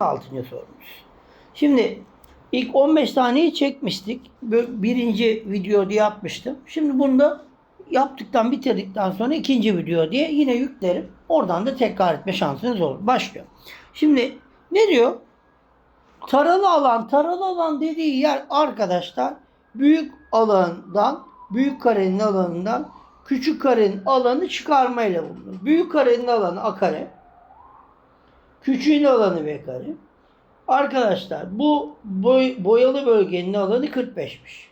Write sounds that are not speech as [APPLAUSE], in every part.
Altıncı sorumuz. Şimdi ilk 15 taneyi çekmiştik. Birinci video diye yapmıştım. Şimdi bunu da yaptıktan bitirdikten sonra ikinci video diye yine yüklerim. Oradan da tekrar etme şansınız olur. Başlıyor. Şimdi ne diyor? Taralı alan, taralı alan dediği yer arkadaşlar büyük alandan, büyük karenin alanından küçük karenin alanı çıkarmayla bulunur. Büyük karenin alanı a kare, küçüğün alanı b kare. Arkadaşlar bu boy, boyalı bölgenin alanı 45'miş.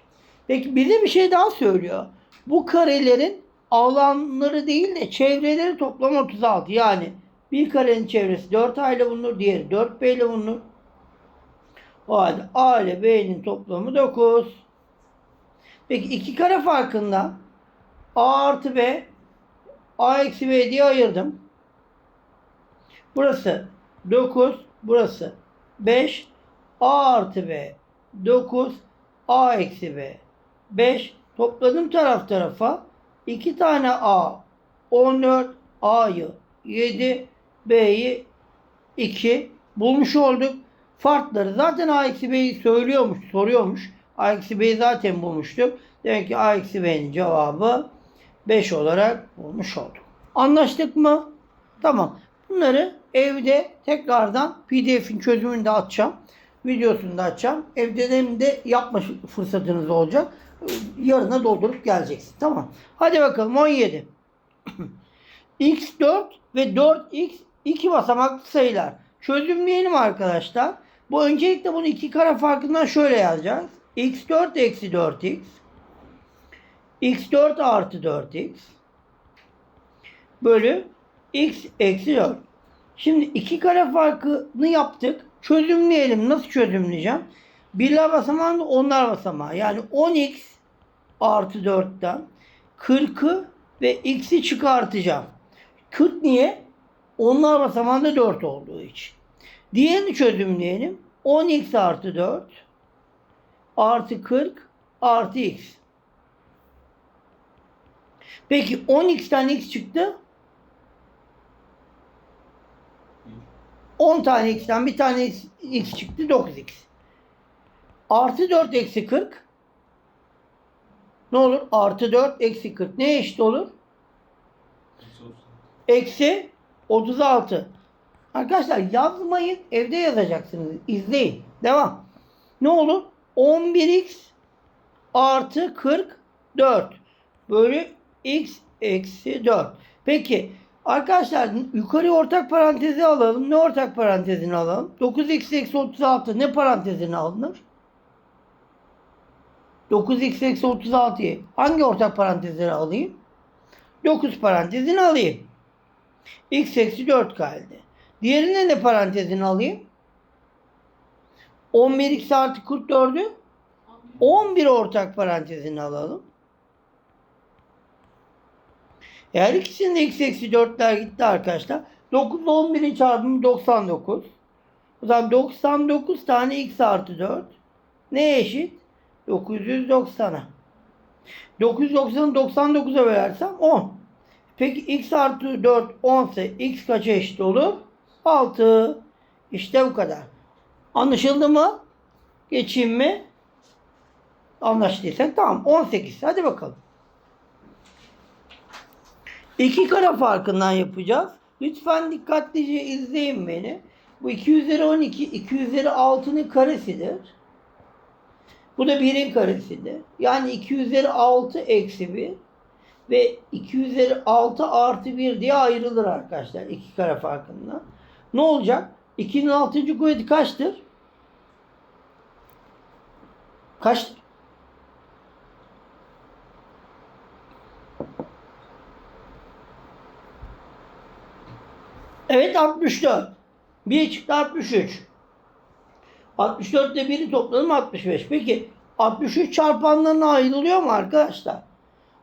Peki bize bir şey daha söylüyor. Bu karelerin alanları değil de çevreleri toplam 36. Yani bir karenin çevresi 4 A ile bulunur, diğeri 4B ile bulunur. O halde A ile B'nin toplamı 9. Peki iki kare farkında A artı B A eksi B diye ayırdım. Burası 9, burası 5. A artı B 9, A eksi B 5. Topladım taraf tarafa. 2 tane A 14, A'yı 7, B'yi 2 bulmuş olduk. Farkları zaten A eksi B'yi söylüyormuş, soruyormuş. A eksi B'yi zaten bulmuştuk. Demek ki A eksi B'nin cevabı 5 olarak bulmuş olduk. Anlaştık mı? Tamam. Bunları evde tekrardan PDF'in çözümünü de atacağım. Videosunu da açacağım. Evde de, yapma fırsatınız olacak. Yarına doldurup geleceksin. Tamam. Hadi bakalım 17. [CLEARS THROAT] x4 ve 4x iki basamaklı sayılar. Çözümleyelim arkadaşlar. Bu öncelikle bunu iki kare farkından şöyle yazacağız. x4 eksi 4x x4 artı 4x bölü x eksi 4. Şimdi iki kare farkını yaptık. Çözümleyelim. Nasıl çözümleyeceğim? Birler basamağında onlar basamağı. Yani 10x artı 4'ten 40'ı ve x'i çıkartacağım. 40 niye? Onlar basamağında 4 olduğu için. Diğerini çözümleyelim. 10x artı 4 artı 40 artı x. Peki 10x'ten x çıktı. 10 tane x'ten bir tane x, x çıktı 9x. Artı 4 eksi 40. Ne olur? Artı 4 eksi 40. Ne eşit olur? Eksi 36. Arkadaşlar yazmayın. Evde yazacaksınız. İzleyin. Devam. Ne olur? 11x artı 44 bölü x eksi 4. Peki arkadaşlar yukarı ortak parantezi alalım. Ne ortak parantezini alalım? 9x eksi 36 ne parantezine alınır? 9x eksi 36'yı hangi ortak parantezine alayım? 9 parantezini alayım. x eksi 4 kaldı. Diğerine ne parantezini alayım? 11x artı 44'ü 11 ortak parantezini alalım. Eğer ikisinin x eksi 4'ler gitti arkadaşlar. 9 ile 11'in çarpımı 99. O zaman 99 tane x artı 4. Ne eşit? 990'a. 990'ı 99'a bölersem 10. Peki x artı 4 10 ise x kaça eşit olur? 6. İşte bu kadar. Anlaşıldı mı? Geçeyim mi? Anlaştıysak tamam. 18. Hadi bakalım. İki kare farkından yapacağız. Lütfen dikkatlice izleyin beni. Bu 2 üzeri 12, 2 üzeri 6'nın karesidir. Bu da 1'in karesidir. Yani 2 üzeri 6 eksi 1 ve 2 üzeri 6 artı 1 diye ayrılır arkadaşlar. iki kare farkından. Ne olacak? 2'nin 6. kuvveti kaçtır? Kaçtır? Evet 64. 1 çıktı 63. 64 ile 1'i topladım 65. Peki 63 çarpanlarına ayrılıyor mu arkadaşlar?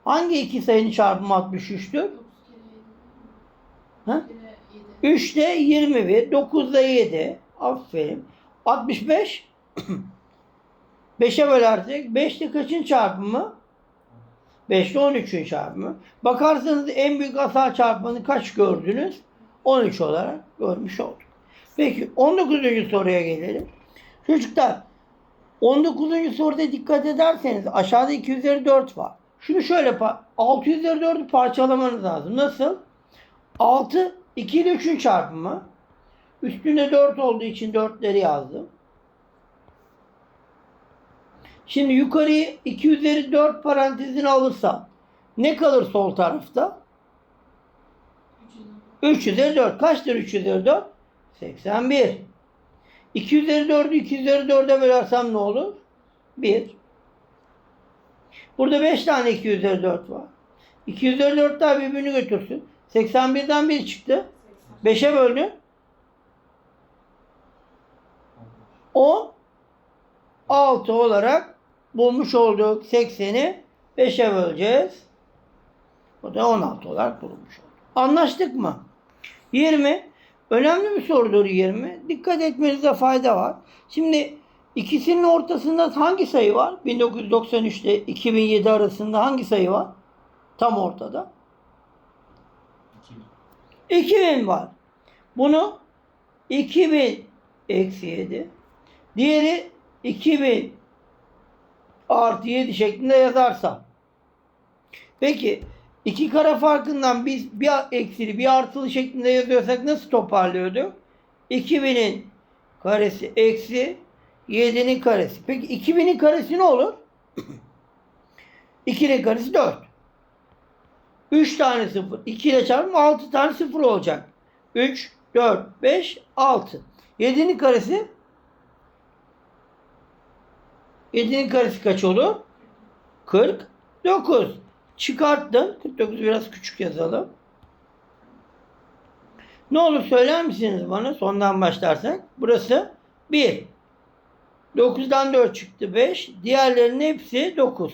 Hangi iki sayının çarpımı 63'tür? Ha? 3 ile 21, 9 ile 7. Aferin. 65 5'e [CLEARS THROAT] bölersek 5 ile kaçın çarpımı? 5 ile 13'ün çarpımı. Bakarsanız en büyük asal çarpımını kaç gördünüz? 13 olarak görmüş olduk. Peki 19. soruya gelelim. Çocuklar 19. soruda dikkat ederseniz aşağıda 2 üzeri 4 var. Şunu şöyle pa- 6 üzeri 4'ü parçalamanız lazım. Nasıl? 6 2 ile 3'ün çarpımı. Üstünde 4 olduğu için 4'leri yazdım. Şimdi yukarıyı 2 üzeri 4 parantezine alırsam ne kalır sol tarafta? 3 üzeri 4. Kaçtır 3 üzeri 4? 81. 2 üzeri 4'ü 2 üzeri 4'e bölersem ne olur? 1. Burada 5 tane 2 üzeri 4 var. 2 üzeri 4 daha birbirini götürsün. 81'den 1 çıktı. 5'e böldün. 10 6 olarak bulmuş olduk. 80'i 5'e böleceğiz. O da 16 olarak bulmuş olduk. Anlaştık mı? 20. Önemli bir sorudur 20. Dikkat etmenize fayda var. Şimdi ikisinin ortasında hangi sayı var? 1993 ile 2007 arasında hangi sayı var? Tam ortada. 2000 var. Bunu 2000 eksi 7. Diğeri 2000 artı 7 şeklinde yazarsam. Peki iki kare farkından biz bir eksili bir artılı şeklinde yazıyorsak nasıl toparlıyorduk? 2000'in karesi eksi 7'nin karesi. Peki 2000'in karesi ne olur? [CLEARS THROAT] 2'nin karesi 4. 3 tane 0. 2 ile çarpım 6 tane 0 olacak. 3, 4, 5, 6. 7'nin karesi 7'nin karesi kaç olur? 49. Çıkarttın. 49 biraz küçük yazalım. Ne olur söyler misiniz bana sondan başlarsak? Burası 1. 9'dan 4 çıktı 5. Diğerlerinin hepsi 9.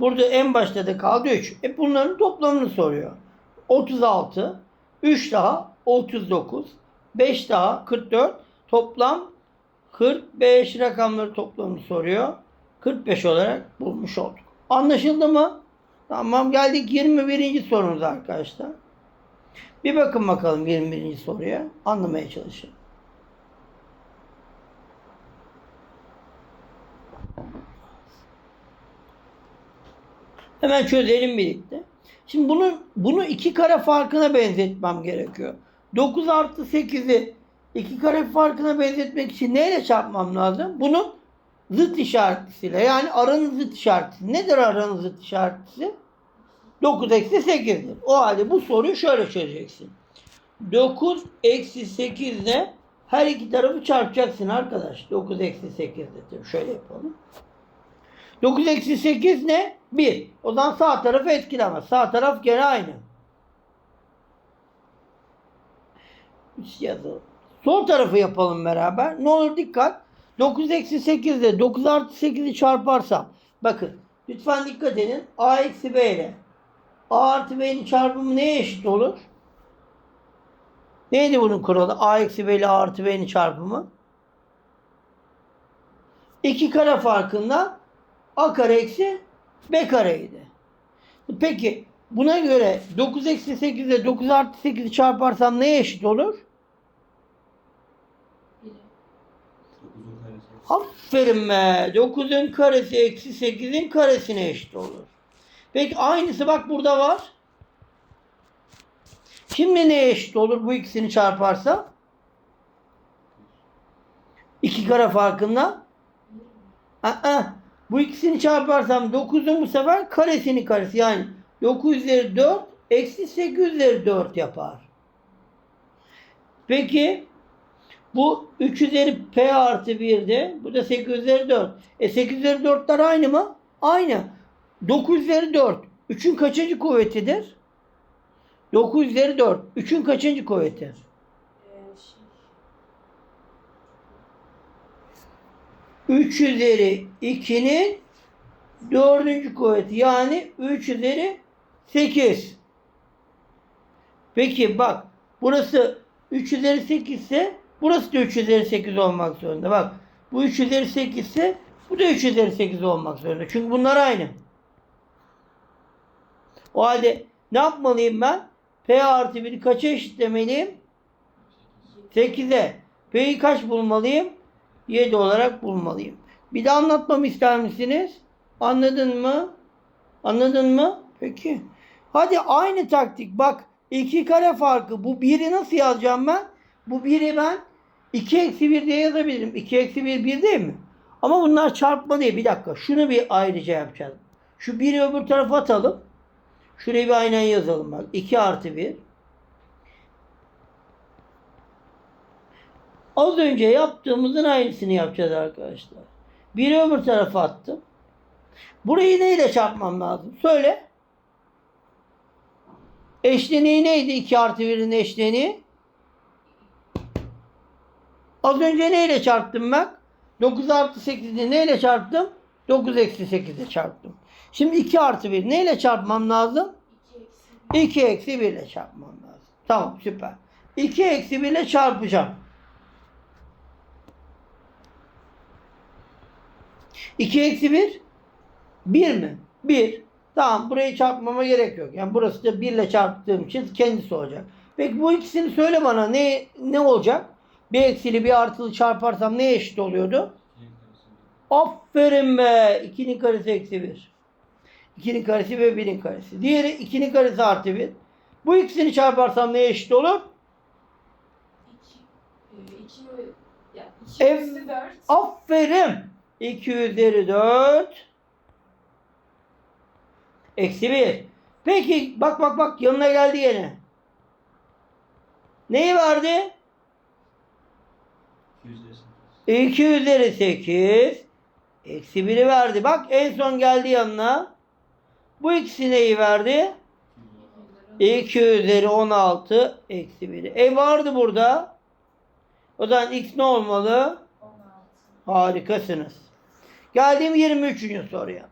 Burada en başta da kaldı 3. E bunların toplamını soruyor. 36. 3 daha 39. 5 daha 44. Toplam 45 rakamları toplamını soruyor. 45 olarak bulmuş olduk. Anlaşıldı mı? Tamam geldik 21. sorumuza arkadaşlar. Bir bakın bakalım 21. soruya. Anlamaya çalışın. Hemen çözelim birlikte. Şimdi bunu bunu iki kare farkına benzetmem gerekiyor. 9 artı 8'i iki kare farkına benzetmek için neyle çarpmam lazım? Bunun zıt işaretlisiyle. Yani aranın zıt işaretlisi. Nedir aranın zıt işaretlisi? 9 eksi 8'dir. O halde bu soruyu şöyle çözeceksin. 9 eksi 8 ile her iki tarafı çarpacaksın arkadaş. 9 eksi 8 de şöyle yapalım. 9 eksi 8 ne? 1. O zaman sağ tarafı etkilemez. Sağ taraf gene aynı. 3 yazalım. Sol tarafı yapalım beraber. Ne olur dikkat. 9 eksi 8 ile 9 artı 8'i çarparsam. Bakın. Lütfen dikkat edin. A eksi B ile. A artı B'nin çarpımı neye eşit olur? Neydi bunun kuralı? A eksi B ile A artı B'nin çarpımı. 2 kare farkında A kare eksi B kareydi. Peki buna göre 9 eksi 8 ile 9 artı 8'i çarparsam neye eşit olur? Aferin be. 9'un karesi eksi 8'in karesine eşit olur. Peki aynısı bak burada var. Şimdi neye eşit olur bu ikisini çarparsa? 2 kare farkında. Aa, bu ikisini çarparsam 9'un bu sefer karesini karesi yani 9 üzeri 4 eksi 8 üzeri 4 yapar. Peki bu 3 üzeri P artı 1'de bu da 8 üzeri 4. E 8 üzeri 4'ler aynı mı? Aynı. 9 üzeri 4. 3'ün kaçıncı kuvvetidir? 9 üzeri 4. 3'ün kaçıncı kuvveti? 3 üzeri 2'nin dördüncü kuvveti. Yani 3 üzeri 8. Peki bak burası 3 üzeri 8 ise burası da 3 üzeri 8 olmak zorunda. Bak bu 3 üzeri 8 ise bu da 3 üzeri 8 olmak zorunda. Çünkü bunlar aynı. O halde ne yapmalıyım ben? P artı 1'i kaça eşitlemeliyim? 8'e P'yi kaç bulmalıyım? 7 olarak bulmalıyım. Bir de anlatmamı ister misiniz? Anladın mı? Anladın mı? Peki. Hadi aynı taktik. Bak iki kare farkı. Bu 1'i nasıl yazacağım ben? Bu 1'i ben 2 eksi 1 diye yazabilirim. 2 eksi 1 1 değil mi? Ama bunlar çarpma değil. Bir dakika. Şunu bir ayrıca yapacağız. Şu 1'i öbür tarafa atalım. Şurayı bir aynen yazalım bak. 2 artı 1. Az önce yaptığımızın aynısını yapacağız arkadaşlar. Biri öbür tarafa attım. Burayı neyle çarpmam lazım? Söyle. Eşleniği neydi? 2 artı 1'in eşleniği. Az önce neyle çarptım ben? 9 artı 8'i neyle çarptım? 9 eksi 8'e çarptım. Şimdi 2 artı 1 neyle çarpmam lazım? 2 eksi 1 ile çarpmam lazım. Tamam süper. 2 eksi 1 ile çarpacağım. 2 eksi 1 1 mi? 1. Tamam burayı çarpmama gerek yok. Yani burası da 1 ile çarptığım için kendisi olacak. Peki bu ikisini söyle bana ne ne olacak? Bir eksili bir artılı çarparsam ne eşit oluyordu? Aferin be. 2'nin karesi eksi 1. 2'nin karesi ve 1'in karesi. Diğeri 2'nin karesi artı 1. Bu ikisini çarparsam ne eşit olur? 2 ya 2 Ev- eksi 4 Aferin. 2 üzeri 4. Eksi 1. Peki bak bak bak yanına geldi yine. Neyi verdi? 2 üzeri 8. Eksi 1'i verdi. Bak en son geldi yanına. Bu ikisi neyi verdi? 2 üzeri 16 eksi 1'i. E vardı burada. O zaman x ne olmalı? 16 Harikasınız. Geldim 23. soruya.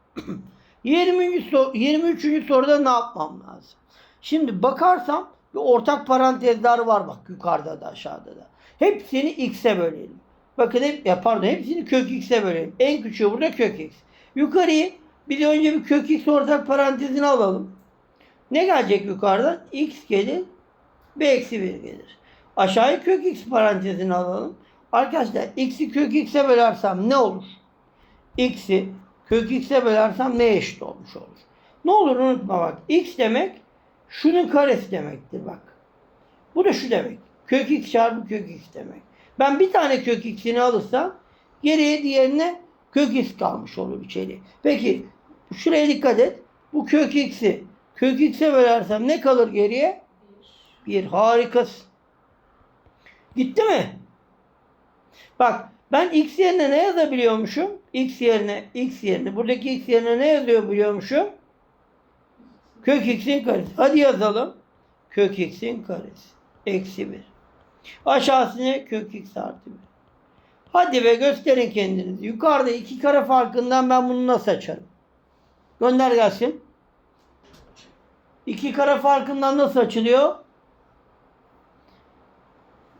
20. Sor 23. soruda ne yapmam lazım? Şimdi bakarsam bir ortak parantezler var bak yukarıda da aşağıda da. Hepsini x'e bölelim. Bakın hep ya pardon hepsini kök x'e bölelim. En küçüğü burada kök x. Yukarıyı bir de önce bir kök x ortak parantezini alalım. Ne gelecek yukarıdan? x gelir. B eksi 1 gelir. Aşağıya kök x parantezini alalım. Arkadaşlar x'i kök x'e bölersem ne olur? x'i kök x'e bölersem ne eşit olmuş olur? Ne olur unutma bak. x demek şunun karesi demektir bak. Bu da şu demek. Kök x çarpı kök x demek. Ben bir tane kök x'ini alırsam geriye diğerine kök x kalmış olur içeri. Peki şuraya dikkat et. Bu kök x'i kök x'e bölersem ne kalır geriye? 1 Bir harikasın. Gitti mi? Bak ben x yerine ne yazabiliyormuşum? x yerine x yerine buradaki x yerine ne yazıyor biliyormuşum? Kök x'in karesi. Hadi yazalım. Kök x'in karesi. Eksi 1. Aşağısı ne? Kök x artı 1. Hadi ve gösterin kendinizi. Yukarıda iki kare farkından ben bunu nasıl açarım? Gönder gelsin. İki kare farkından nasıl açılıyor?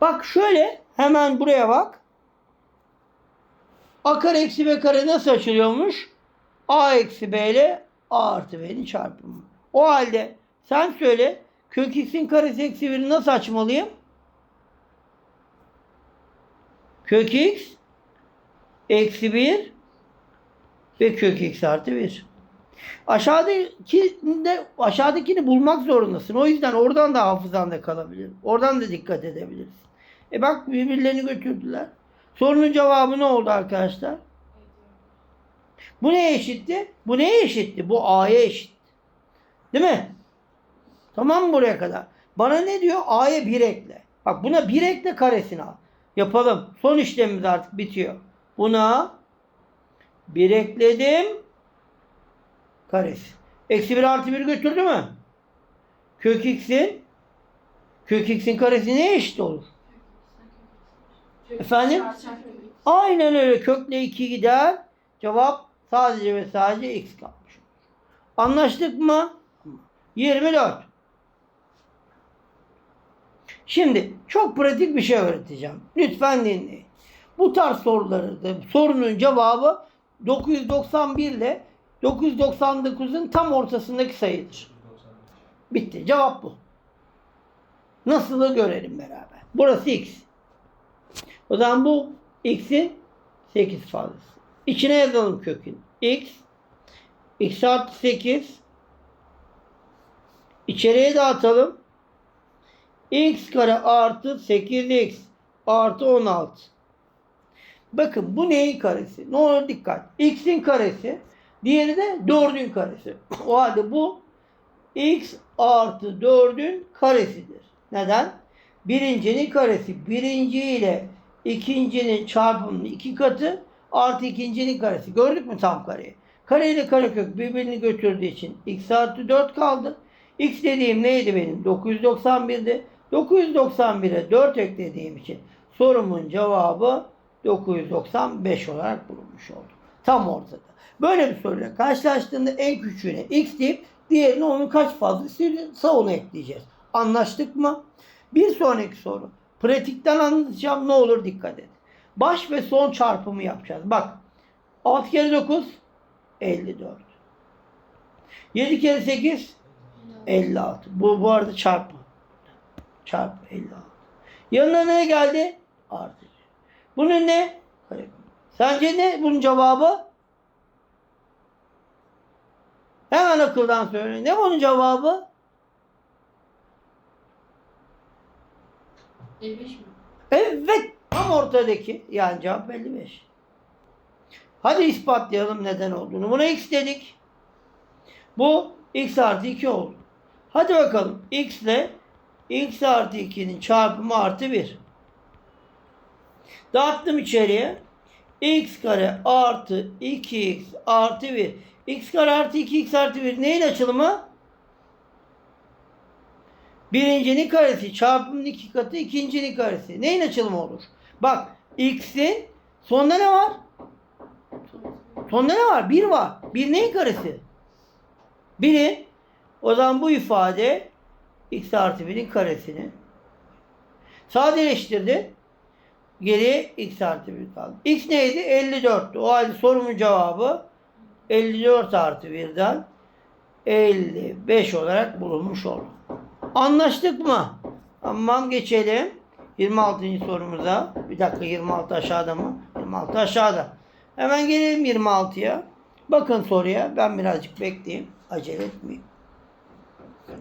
Bak şöyle hemen buraya bak. A kare eksi B kare nasıl açılıyormuş? A eksi B ile A artı B'nin çarpımı. O halde sen söyle kök x'in karesi eksi 1'i nasıl açmalıyım? Kök x eksi 1 ve kök x artı 1. Aşağıdakini, aşağıdakini bulmak zorundasın. O yüzden oradan da hafızanda kalabilir. Oradan da dikkat edebilirsin. E bak birbirlerini götürdüler. Sorunun cevabı ne oldu arkadaşlar? Bu neye eşitti? Bu neye eşitti? Bu A'ya eşit. Değil mi? Tamam mı buraya kadar? Bana ne diyor? A'ya 1 ekle. Bak buna 1 ekle karesini al. Yapalım. Son işlemimiz artık bitiyor. Buna 1 ekledim. Karesi. Eksi 1 artı 1 götürdü mü? Kök x'in kök x'in karesi neye eşit olur? Efendim? Aynen öyle. Kökle 2 gider. Cevap sadece ve sadece x kalmış. Anlaştık mı? 24. Şimdi çok pratik bir şey öğreteceğim. Lütfen dinleyin. Bu tarz soruları da sorunun cevabı 991 ile 999'un tam ortasındaki sayıdır. Bitti. Cevap bu. Nasılı görelim beraber. Burası x. O zaman bu x'in 8 fazlası. İçine yazalım kökün. x x artı 8 İçeriye dağıtalım. X kare artı 8x artı 16. Bakın bu neyin karesi? Ne olur dikkat. x'in karesi. Diğeri de 4'ün karesi. [CLEARS THROAT] O halde bu x artı 4'ün karesidir. Neden? Birincinin karesi birinci ile ikincinin çarpımının iki katı artı ikincinin karesi. Gördük mü tam kareyi? Kare ile karekök birbirini götürdüğü için x artı 4 kaldı. X dediğim neydi benim? 991'di. 991'e 4 eklediğim için sorumun cevabı 995 olarak bulunmuş oldu. Tam ortada. Böyle bir soruyla karşılaştığında en küçüğüne x deyip diğerine onun kaç fazlasıysa onu ekleyeceğiz. Anlaştık mı? Bir sonraki soru. Pratikten anlatacağım ne olur dikkat et. Baş ve son çarpımı yapacağız. Bak 6 kere 9 54. 7 kere 8 56. Bu bu arada çarpı. Çarpı 56. Yanına ne geldi? Artı. Bunun ne? Kare. Sence ne bunun cevabı? Hemen akıldan söyle. Ne bunun cevabı? 55 mi? Evet. Tam ortadaki. Yani cevap 55. Hadi ispatlayalım neden olduğunu. Buna x dedik. Bu x artı 2 oldu. Hadi bakalım. x ile x artı 2'nin çarpımı artı 1. Dağıttım içeriye. x kare artı 2x artı 1. x kare artı 2x artı 1 neyin açılımı? Birincinin karesi çarpımın iki katı ikincinin karesi. Neyin açılımı olur? Bak x'in sonunda ne var? Sonunda ne var? 1 var. 1 neyin karesi? 1'in o zaman bu ifade x artı 1'in karesini sadeleştirdi. Geriye x artı 1 kaldı. x neydi? 54'tü. O halde sorumun cevabı 54 artı 1'den 55 olarak bulunmuş oldu. Anlaştık mı? Tamam geçelim. 26. sorumuza. Bir dakika 26 aşağıda mı? 26 aşağıda. Hemen gelelim 26'ya. Bakın soruya. Ben birazcık bekleyeyim. Acele etmeyeyim.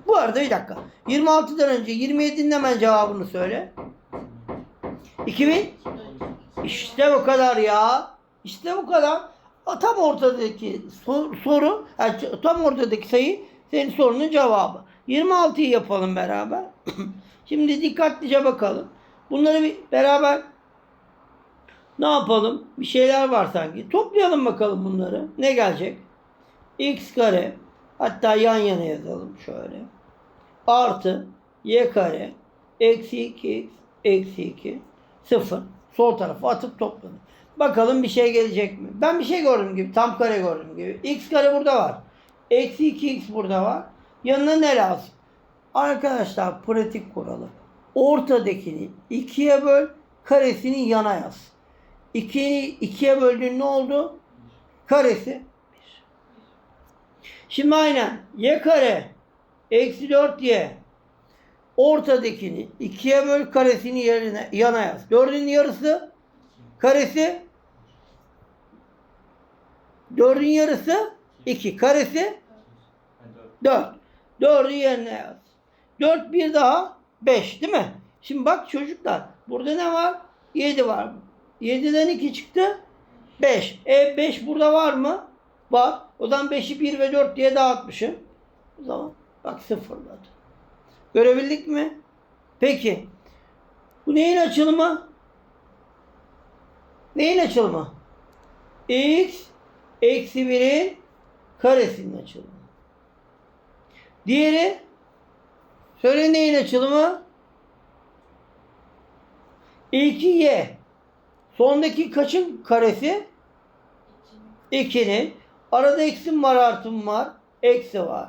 Bu arada bir dakika. 26'dan önce 27'nin hemen cevabını söyle. 2000? İşte bu kadar ya. İşte bu kadar. Tam ortadaki sor- soru, yani tam ortadaki sayı senin sorunun cevabı. 26'yı yapalım beraber. [CLEARS THROAT] Şimdi dikkatlice bakalım. Bunları bir beraber ne yapalım? Bir şeyler var sanki. Toplayalım bakalım bunları. Ne gelecek? x kare hatta yan yana yazalım şöyle. Artı y kare eksi 2x eksi 2 0. Sol tarafa atıp topladım. Bakalım bir şey gelecek mi? Ben bir şey gördüm gibi. Tam kare gördüm gibi. x kare burada var. Eksi 2x burada var. Yanına ne lazım? Arkadaşlar pratik kuralı. Ortadakini ikiye böl. Karesini yana yaz. 2'yi ikiye böldüğün ne oldu? Karesi 1. Şimdi aynen y kare eksi 4y ortadakini ikiye böl karesini yerine yana yaz. Dördün yarısı karesi dördün yarısı 2 karesi 4. 4'ü yerine yaz. 4 bir daha 5 değil mi? Şimdi bak çocuklar burada ne var? 7 var. 7'den 2 çıktı. 5. E 5 burada var mı? Var. O zaman 5'i 1 ve 4 diye dağıtmışım. O zaman bak sıfırladı. Görebildik mi? Peki. Bu neyin açılımı? Neyin açılımı? X eksi 1'in karesinin açılımı. Diğeri söyle neyin açılımı? İlki y. Sondaki kaçın karesi? 2'nin. Arada eksim var artım var. Eksi var.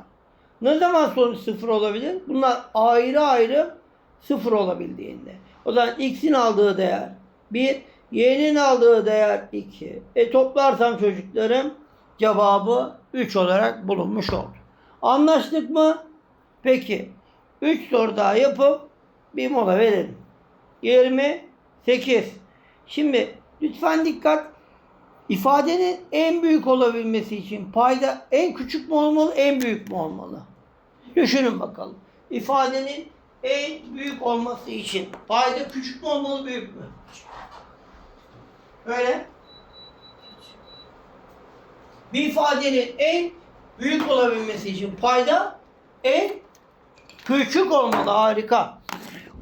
Ne zaman sonuç sıfır olabilir? Bunlar ayrı ayrı sıfır olabildiğinde. O zaman x'in aldığı değer 1, y'nin aldığı değer 2. E toplarsam çocuklarım cevabı 3 olarak bulunmuş oldu. Anlaştık mı? Peki. 3 soru daha yapıp bir mola verelim. 28. Şimdi lütfen dikkat. İfadenin en büyük olabilmesi için payda en küçük mü olmalı, en büyük mü olmalı? Düşünün bakalım. İfadenin en büyük olması için payda küçük mü olmalı, büyük mü? Öyle. Bir ifadenin en büyük olabilmesi için payda en küçük olmalı. Harika.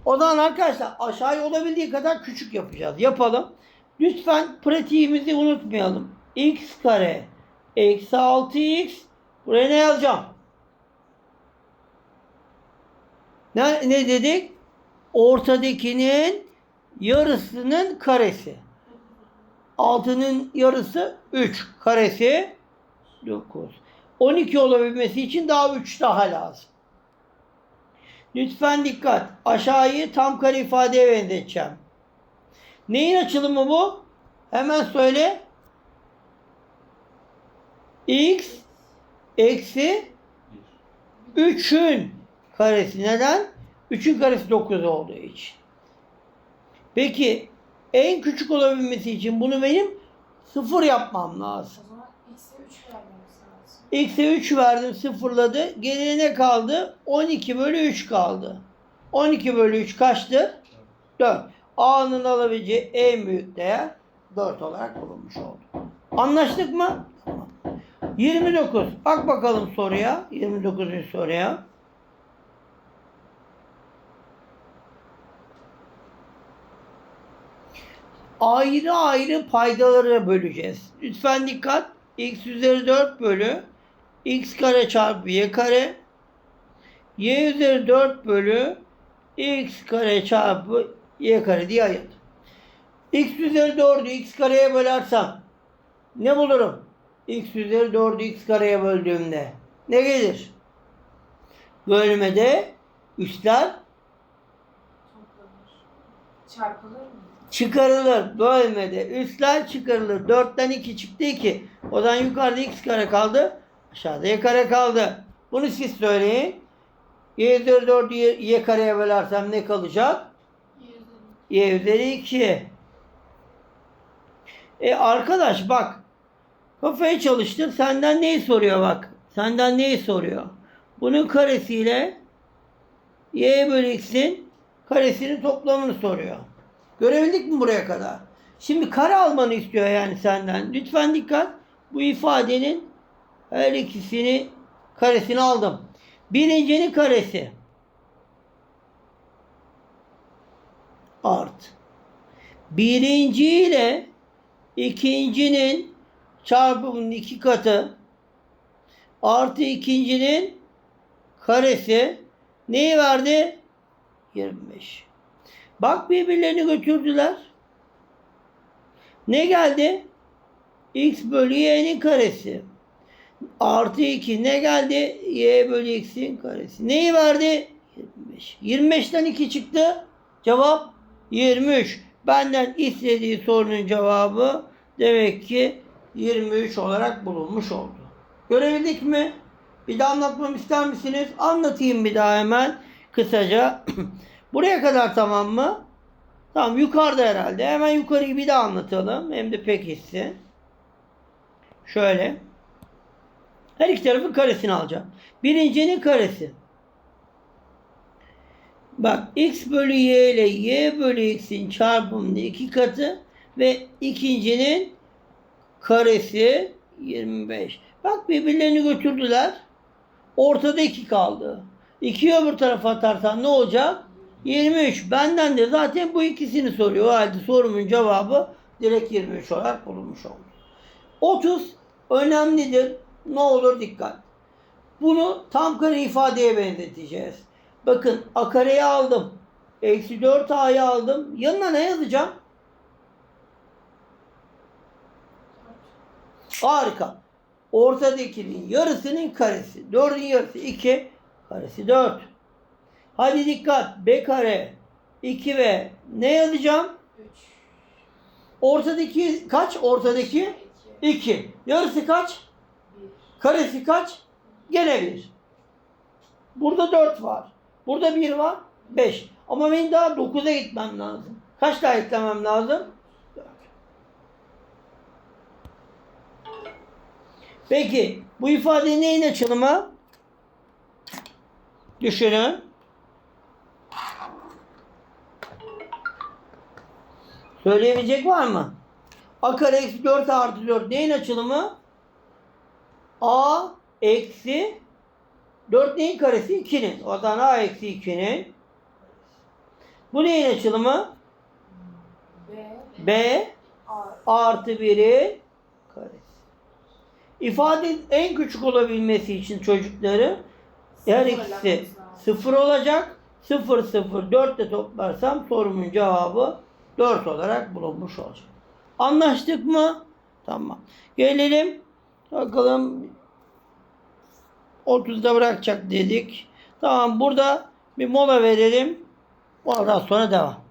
O zaman arkadaşlar aşağıya olabildiği kadar küçük yapacağız. Yapalım. Lütfen pratiğimizi unutmayalım. x kare eksi 6x buraya ne yazacağım? Ne, ne dedik? Ortadakinin yarısının karesi. 6'nın yarısı 3 karesi 9. 12 olabilmesi için daha 3 daha lazım. Lütfen dikkat. Aşağıyı tam kare ifadeye benzeteceğim. Neyin açılımı bu? Hemen söyle. X eksi 3'ün karesi. Neden? 3'ün karesi 9 olduğu için. Peki en küçük olabilmesi için bunu benim sıfır yapmam lazım. X'e 3 vermemiz lazım. X'e 3 verdim sıfırladı. Geriye ne kaldı? 12 bölü 3 kaldı. 12 bölü 3 kaçtır? 4. A'nın alabileceği en büyük değer 4 olarak bulunmuş oldu. Anlaştık mı? Tamam. 29. Bak bakalım soruya. 29. soruya. Ayrı ayrı paydalara böleceğiz. Lütfen dikkat. x üzeri 4 bölü x kare çarpı y kare y üzeri 4 bölü x kare çarpı y kare diye ayırdım. x üzeri 4'ü x kareye bölersem ne bulurum? x üzeri 4'ü x kareye böldüğümde ne gelir? Bölmede üstler. Çarpılır mı? çıkarılır. Bölmede üstler çıkarılır. 4'ten 2 çıktı 2. O zaman yukarıda x kare kaldı. Aşağıda y kare kaldı. Bunu siz söyleyin. y üzeri 4'ü y, y kareye bölersem ne kalacak? Y üzeri 2. E arkadaş bak. Kafayı çalıştır. Senden neyi soruyor bak. Senden neyi soruyor? Bunun karesiyle y bölü x'in karesinin toplamını soruyor. Görebildik mi buraya kadar? Şimdi kare almanı istiyor yani senden. Lütfen dikkat. Bu ifadenin her ikisini karesini aldım. Birincinin karesi. Art. Birinci ile ikincinin çarpımının iki katı artı ikincinin karesi neyi verdi? 25. Bak birbirlerini götürdüler. Ne geldi? x bölü y'nin karesi. Artı 2 ne geldi? y bölü x'in karesi. Neyi verdi? 25. 25'ten 2 çıktı. Cevap 23. Benden istediği sorunun cevabı demek ki 23 olarak bulunmuş oldu. Görebildik mi? Bir daha anlatmamı ister misiniz? Anlatayım bir daha hemen kısaca. [CLEARS THROAT] Buraya kadar tamam mı? Tamam yukarıda herhalde. Hemen yukarıyı bir daha anlatalım. Hem de pek hissi. Şöyle. Her iki tarafın karesini alacağım. Birincinin karesi. Bak x bölü y ile y bölü x'in çarpımının iki katı ve ikincinin karesi 25. Bak birbirlerini götürdüler. Ortada 2 kaldı. 2'yi öbür tarafa atarsan ne olacak? 23. Benden de zaten bu ikisini soruyor. O halde sorumun cevabı direkt 23 olarak bulunmuş oldu. 30 önemlidir. Ne olur dikkat. Bunu tam kare ifadeye benzeteceğiz. Bakın a kareyi aldım. Eksi 4a'yı aldım. Yanına ne yazacağım? Harika. Ortadakinin yarısının karesi. 4'ün yarısı 2. Karesi 4. Hadi dikkat. B kare 2 ve ne yazacağım? 3. Ortadaki kaç? Ortadaki 2. 2. Yarısı kaç? 1. Karesi kaç? Gene 1. Burada 4 var. Burada 1 var. 5. Ama benim daha 9'a gitmem lazım. Kaç daha eklemem lazım? 4. Peki bu ifade neyin açılımı? Düşünün. Söyleyebilecek var mı? A kare eksi 4 artı 4 neyin açılımı? A eksi 4 neyin karesi? 2'nin. O zaman A eksi 2'nin. Bu neyin açılımı? B. B artı 1'in karesi. İfade en küçük olabilmesi için çocukları her Sıfır ikisi. 0 olacak. 0 0 4 de toplarsam sorumun cevabı 4 olarak bulunmuş olacak. Anlaştık mı? Tamam. Gelelim bakalım 30'da bırakacak dedik. Tamam burada bir mola verelim. Ondan sonra devam.